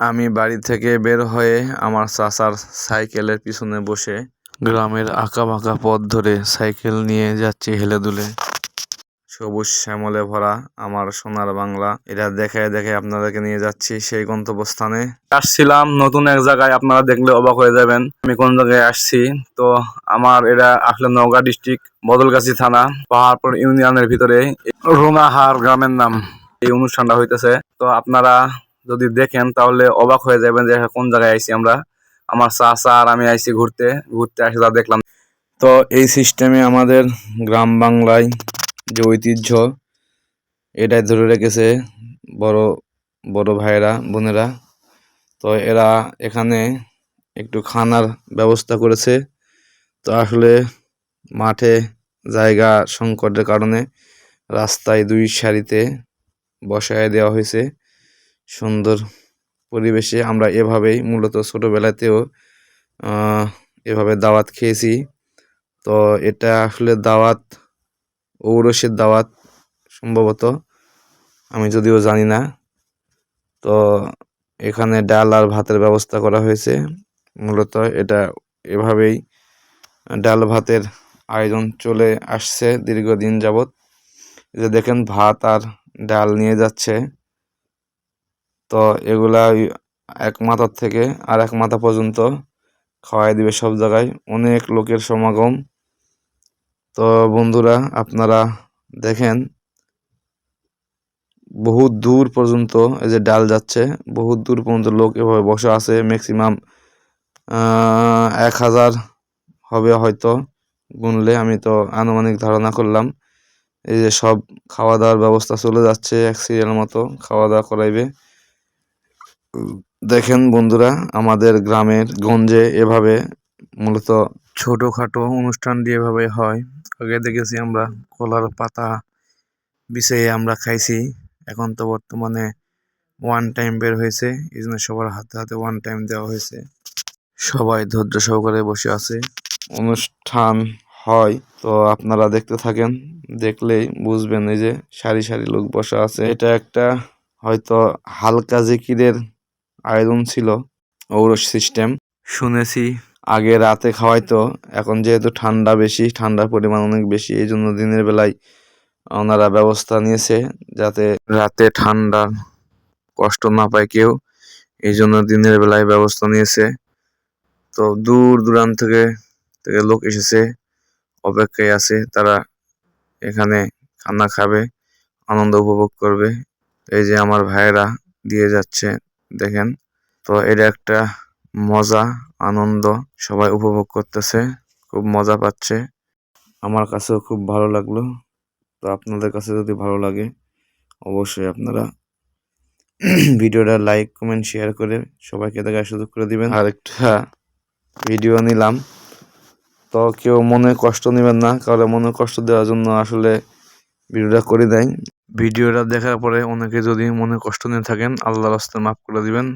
আমি বাড়ি থেকে বের হয়ে আমার চাচার সাইকেলের পিছনে বসে গ্রামের আঁকা বাঁকা পথ ধরে সাইকেল নিয়ে যাচ্ছি হেলে দুলে সবুজ শ্যামলে ভরা আমার সোনার বাংলা। এটা দেখে দেখে আপনাদেরকে নিয়ে যাচ্ছি সেই গন্তব্যস্থানে। আসছিলাম নতুন এক জায়গায়, আপনারা দেখলে অবাক হয়ে যাবেন আমি কোন জায়গায় আসছি। তো আমার এটা আসলে নওগাঁ ডিস্ট্রিক্ট, বদলগাছি থানা, পাহাড়পুর ইউনিয়নের ভিতরে রোনাহার গ্রামের নাম। এই অনুষ্ঠানটা হইতেছে। তো আপনারা যদি দেখেন, তাহলে অবাক হয়ে যাবেন যে কোন জায়গায় আইছি আমরা। আমার চাচা আর আমি আইছি ঘুরতে ঘুরতে আসে যা দেখলাম। তো এই সিস্টেমে আমাদের গ্রাম বাংলায় যে ঐতিহ্য, এটাই ধরে রেখেছে বড় বড় ভাইয়েরা, বোনেরা। তো এরা এখানে একটু খানার ব্যবস্থা করেছে। তো আসলে মাঠে জায়গা সংকটের কারণে রাস্তায় দুই সারিতে বসায় দেওয়া হয়েছে। সুন্দর পরিবেশে আমরা এভাবেই মূলত ছোটোবেলাতেও এভাবে দাওয়াত খেয়েছি। তো এটা আসলে দাওয়াত, ঔরসের দাওয়াত সম্ভবত, আমি যদিও জানি না। তো এখানে ডাল আর ভাতের ব্যবস্থা করা হয়েছে। মূলত এটা এভাবেই, ডাল ভাতের আয়োজন চলে আসছে দীর্ঘদিন যাবৎ। যে দেখেন, ভাত আর ডাল নিয়ে যাচ্ছে। তো এগুলা এক মাথার থেকে আর এক মাথা পর্যন্ত খাওয়াই দিবে সব জায়গায়। অনেক লোকের সমাগম। তো বন্ধুরা, আপনারা দেখেন, বহুত দূর পর্যন্ত এই যে ডাল যাচ্ছে, বহুত দূর পর্যন্ত লোক এভাবে বসে আছে। ম্যাক্সিমাম এক হাজার হবে হয়তো গুনলে। আমি তো আনুমানিক ধারণা করলাম, এই যে সব খাওয়া দাওয়ার ব্যবস্থা চলে যাচ্ছে এক সিরিয়াল মতো, খাওয়া দাওয়া করাইবে। দেখেন বন্ধুরা, আমাদের গ্রামের গঞ্জে এভাবে মূলত ছোটোখাটো অনুষ্ঠান দিয়ে এভাবে হয়। আগে দেখেছি আমরা কলার পাতা বিছিয়ে আমরা খাইছি, এখন তো বর্তমানে ওয়ান টাইম বের হয়েছে, এই জন্য সবার হাতে হাতে ওয়ান টাইম দেওয়া হয়েছে। সবাই ধৈর্য সহকারে বসে আছে, অনুষ্ঠান হয়। তো আপনারা দেখতে থাকেন, দেখলেই বুঝবেন এই যে সারি সারি লোক বসা আছে। এটা একটা হয়তো হালকা জিকিরের আয়োজন ছিল ঔরস সিস্টেম শুনেছি। আগে রাতে খাওয়াইতো এখন যেহেতু ঠান্ডা বেশি ঠান্ডার পরিমাণ অনেক বেশি এই জন্য দিনের বেলায় ওনারা ব্যবস্থা নিয়েছে যাতে রাতে ঠান্ডার কষ্ট না পায় কেউ এই জন্য দিনের বেলায় ব্যবস্থা নিয়েছে। তো দূর দূরান্ত থেকে থেকে লোক এসেছে অপেক্ষায় আছে তারা এখানে খানা খাবে আনন্দ উপভোগ করবে। এই যে আমার ভাইয়েরা দিয়ে যাচ্ছে দেখেন। তো এটা একটা মজা, আনন্দ সবাই উপভোগ করতেছে, খুব মজা পাচ্ছে। আমার কাছেও খুব ভালো লাগল। তো আপনাদের কাছে যদি ভালো লাগে, অবশ্যই আপনারা ভিডিওটা লাইক, কমেন্ট, শেয়ার করে সবাইকে দেখার সুযোগ করে দিবেন। আর একটা ভিডিও নিলাম। তো কেউ মনে কষ্ট নেবেন না কারণ মনে কষ্ট দেওয়ার জন্য আসলে ভিডিওটা করে দেয়। ভিডিওটা দেখার পরে অনেকে যদি মনে কষ্ট নিয়ে থাকেন আল্লাহ রাস্তায় মাফ করে দিবেন।